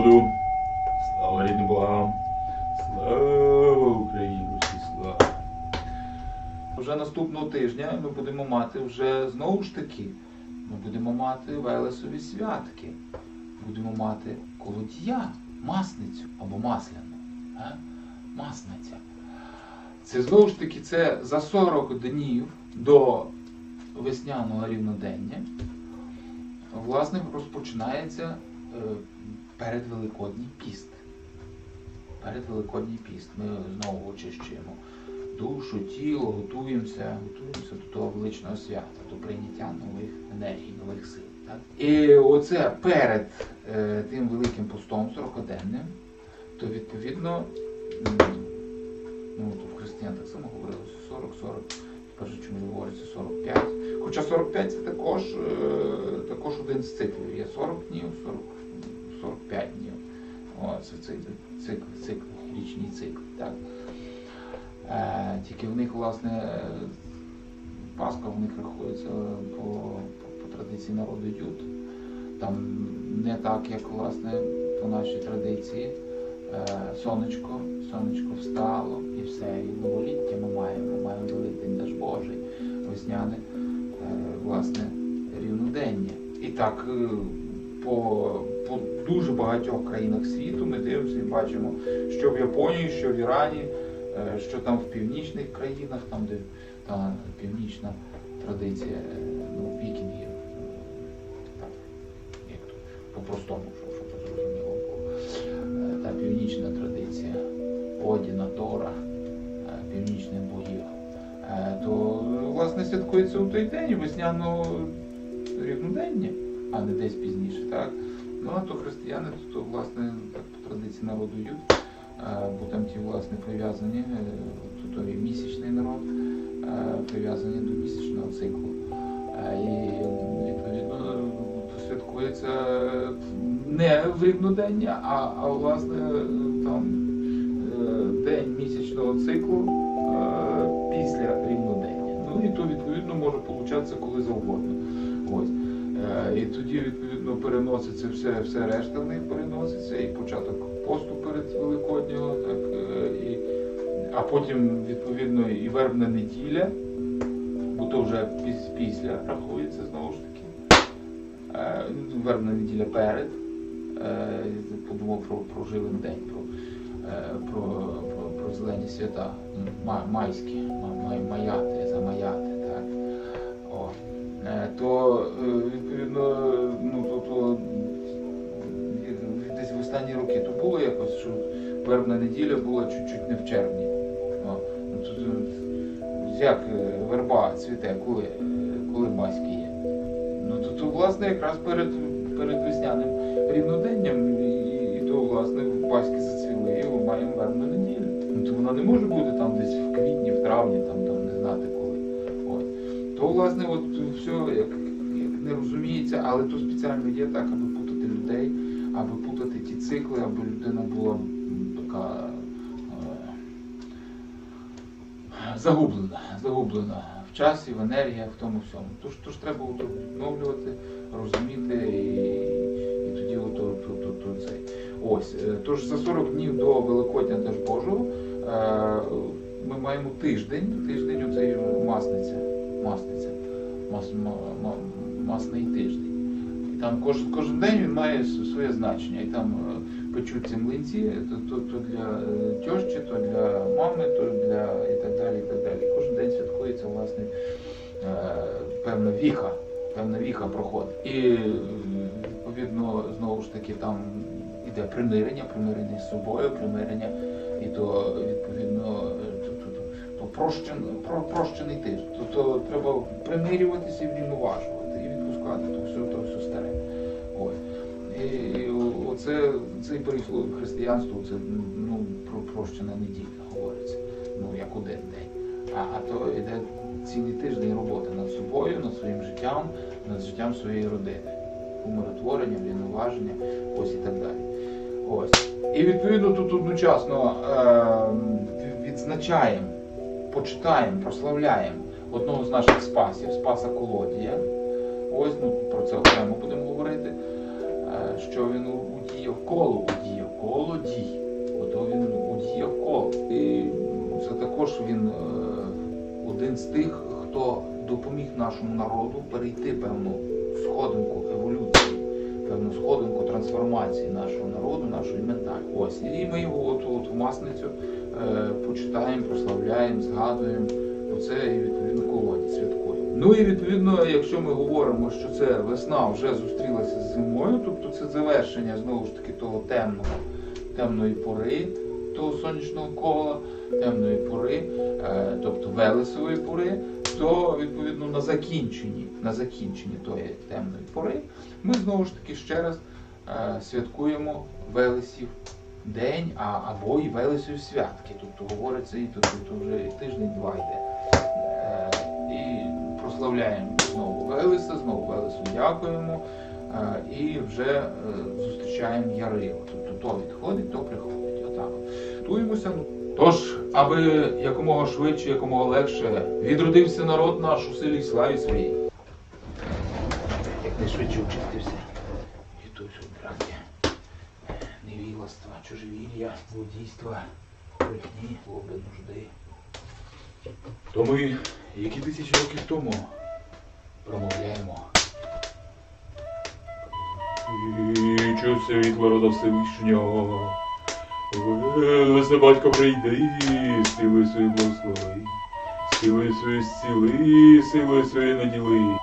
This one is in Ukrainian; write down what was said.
народу! Слава рідним богам! Слава Україні! Усі слава! Вже наступного тижня ми будемо мати вже знову ж таки, ми будемо мати Велесові святки. Будемо мати колодія, масницю або масляну. Е? Масниця. Це знову ж таки це за 40 днів до весняного рівнодення. Власне, розпочинається е, передвеликодній піст. Передвеликодній піст. Ми знову очищуємо душу, тіло, готуємося, готуємося до того величного свята, до прийняття нових енергій, нових сил. Так? І оце перед е, тим великим постом 40-денним, то відповідно, ну, то в християн так само говорилося 40, 40, перше чому говориться 45. Хоча 45 це також, е, також один з циклів. Є 40 днів, 40, 45 днів. О, це цикл, цикл, цикл, річний цикл. Так? Е, тільки в них, власне, е, Пасха в них рахується по, по, по традиції народу Юд. Там не так, як власне по нашій традиції. Е, сонечко, сонечко встало і все, і новоліття ми маємо. Ми маємо Великдень Даж Божий, весняне, е, власне, рівнодення. І так по, по дуже багатьох країнах світу ми дивимося і бачимо, що в Японії, що в Ірані, е, що там в північних країнах, там, де та північна традиція е, ну, вікінгів. Так, як то, по-простому, щоб, щоб зрозуміло було. Е, Та північна традиція Одіна, Тора, північних богів. То власне святкується у той день весняного рівнодення, а не десь пізніше. Так? Ну а то християни, то, то власне так по традиції народу Юд, е, бо там ті власне прив'язані, е, то той місячний народ, е, прив'язані до місячного циклу. І відповідно святкується не рівнодення, а, а власне там день місячного циклу після рівнодення. Ну і то відповідно може получатися коли завгодно. Ось. Е, І тоді відповідно переноситься все, все решта в них переноситься, і початок посту перед Великоднього, так, е, і, а потім відповідно і вербна неділя, бо то вже піс- після рахується знову ж таки. Е, Вербна неділя перед. Подумав про, про живий день, про, про, про, про зелені свята, ма- майські, ма- май- маяти, замаяти. Так. О. То було якось, що вербна неділя була чуть-чуть не в червні. О. Ну, то, то, як е, верба цвіте, коли, е, коли майські є? Ну то, власне якраз перед, перед весняним рівноденням і, і то власне паськи зацвіли, і ми маємо вербну неділю. Ну то вона не може бути там десь в квітні, в травні, там, там не знати коли. От. То власне от все як, як не розуміється, але то спеціально є так, аби путати людей, аби путати ті цикли, аби людина була така е, загублена, загублена в часі, в енергіях, в тому всьому. Тож, тож треба відновлювати, розуміти і, і тоді ото, то, то, то, цей. Ось. е, Тож за 40 днів до Великодня теж е, ми маємо тиждень, тиждень оцей масниця, масниця, мас, ма, ма, масний тиждень. Там кожен, кожен день він має своє значення. І там е, печуться млинці, то, то, то для е, тьощі, то для мами, то для і так далі. І так далі. Кожен день святкується власне е, певна віха, певна віха проходить. І відповідно знову ж таки там іде примирення, примирення з собою, примирення, і то відповідно прощен, про, прощений тиждень. Тобто треба примирюватися і врівноважувати, і то все, то все старе. Ось. І, і оце цей перехід християнство, це ну, про прощена неділя говориться. Ну, як один день. А, а то йде цілий тиждень роботи над собою, над своїм життям, над життям своєї родини. Умиротворення, врівноваження, ось і так далі. Ось. І відповідно тут одночасно е, відзначаємо, почитаємо, прославляємо одного з наших спасів, Спаса Колодія. Ось ну, про це окремо будемо говорити, е, що він удіяв коло, удіяв коло дій. Ото він удіяв коло. І це також він е, один з тих, хто допоміг нашому народу перейти певну сходинку еволюції, певну сходинку трансформації нашого народу, нашої менталі. Ось і ми його от, от в масницю е, почитаємо, прославляємо, згадуємо. Оце і відповідно колоді святкуємо. Ну і відповідно, якщо ми говоримо, що це весна вже зустрілася з зимою, тобто це завершення знову ж таки того темного, темної пори, того сонячного кола, темної пори, е, тобто Велесової пори, то відповідно на закінченні, на закінченні тої темної пори, ми знову ж таки ще раз е, святкуємо Велесів день, а, або і Велесів святки. Тобто говориться і тут, тут вже тиждень-два йде. Прославляємо знову Велеса, знову Велесу дякуємо. е, І вже е, зустрічаємо Ярило. Тобто то відходить, то приходить. Отак. от. Готуємося. Тож, аби якомога швидше, якомога легше відродився народ наш у силі славі своїй. Якнайшвидше очистився і тут браті. Невілоства, чужевір'я, злодійства, брехні, злоби, нужди. То ми, які тисячі років тому, Промовляємо. Чу світло рода Всевишнього. Велесе батько прийди, сили свої благослови, сили свої зціли, сили свої наділи.